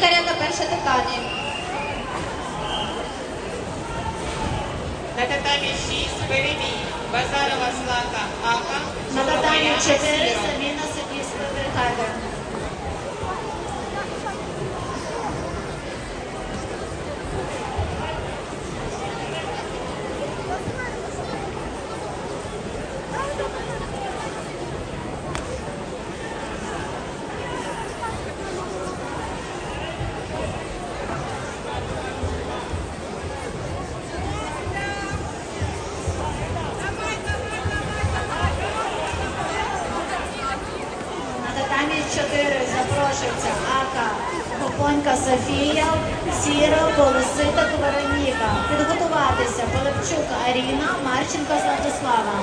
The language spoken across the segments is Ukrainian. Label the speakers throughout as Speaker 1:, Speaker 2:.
Speaker 1: Запрошується татамі.
Speaker 2: На татамі 6 перебій. Базарова Злата Ака.
Speaker 1: На татамі 4
Speaker 2: Сіра.
Speaker 1: Запрошується Ака, Попонька Софія, Сіра, Колоситок Вероніка. Підготуватися Пилипчук Аріна, Марченко Святослава.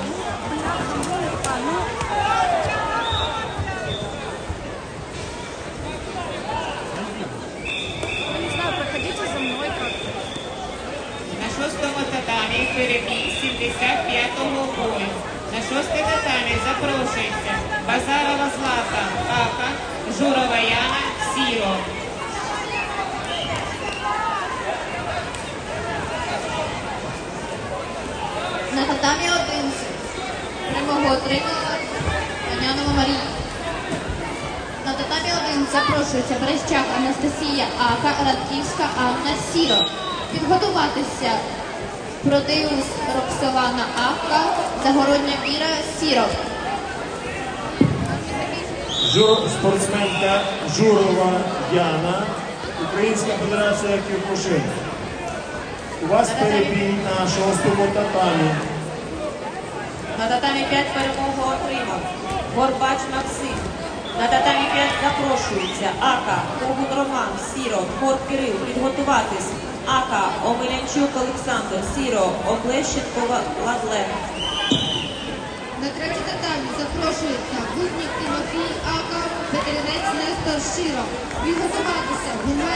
Speaker 3: Не за мной.
Speaker 2: На шостому татамі перебій 75-го бою. На шосте татамі запрошується Ака. Журова Яна Сіро.
Speaker 1: На татамі 11 прямого отримала Панянова Марія. На татамі 1 запрошується Берещак Анастасія Ака, Радківська Анна Сіро. Підготуватися Протеус Роксолана Ака, Загородня Віра Сіро.
Speaker 4: Жур, спортсменка Журова Яна, Українська Федерація Ківкушин. У вас перебій на шостому татамі.
Speaker 5: На татамі 5 перемогу отримав. Горбач Максим. На татамі 5 запрошується Ака, Когун Роман, Сіро, Хор Кирил, підготуватись. Ака, Омелянчук Олександр, Сіро, Облещенко Ладлен.
Speaker 1: На третій татамі запрошується Буднік Тимофій Ака, Петринець Нестор Широ. Підготуватися Гумер